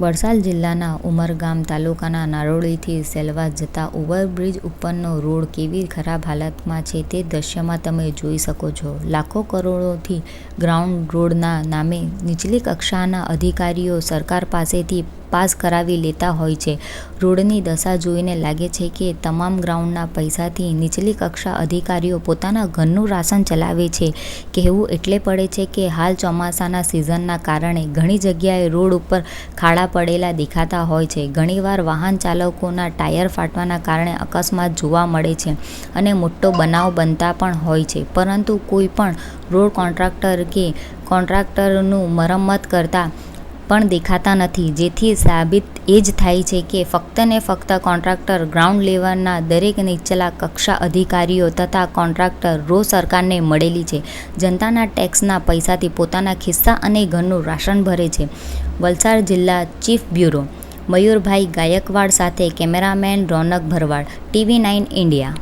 વલસાડ જિલ્લાના ઉમરગામ તાલુકાના નારોળીથી સેલવાસ જતા ઓવરબ્રિજ ઉપરનો રોડ કેવી ખરાબ હાલતમાં છે તે દ્રશ્યમાં તમે જોઈ શકો છો. લાખો કરોડોથી ગ્રાઉન્ડ રોડના નામે નીચલી કક્ષાના અધિકારીઓ સરકાર પાસેથી પાસ કરાવી લેતા હોય છે. રોડની દશા જોઈને લાગે છે કે તમામ ગ્રાઉન્ડના પૈસાથી નીચલી કક્ષા અધિકારીઓ પોતાના ઘરનું રાશન ચલાવે છે. કહેવું એટલે પડે છે કે હાલ ચોમાસાના સિઝનના કારણે ઘણી જગ્યાએ રોડ ઉપર ખાડા પડેલા દેખાતા હોય છે. ઘણીવાર વાહન ચાલકોના ટાયર ફાટવાના કારણે અકસ્માત જોવા મળે છે અને મોટો બનાવ બનતા પણ હોય છે. પરંતુ કોઈ પણ રોડ કોન્ટ્રાક્ટર કે કોન્ટ્રાક્ટરનું મરમ્મત કરતા પણ દેખાતા નથી. જેથી સાબિત એ જ થાય છે કે ફક્ત ને ફક્ત કોન્ટ્રાક્ટર ગ્રાઉન્ડ લેવલના દરેક નીચલા કક્ષા અધિકારીઓ તથા કોન્ટ્રાક્ટર રો સરકારને મળેલી છે. જનતાના ટેક્સના પૈસાથી પોતાના ખિસ્સા અને ઘરનું રાશન ભરે છે. વલસાડ જિલ્લા ચીફ બ્યુરો, મયુરભાઈ ગાયકવાડ સાથે cameraman Ronak Bharwad, TV nine India.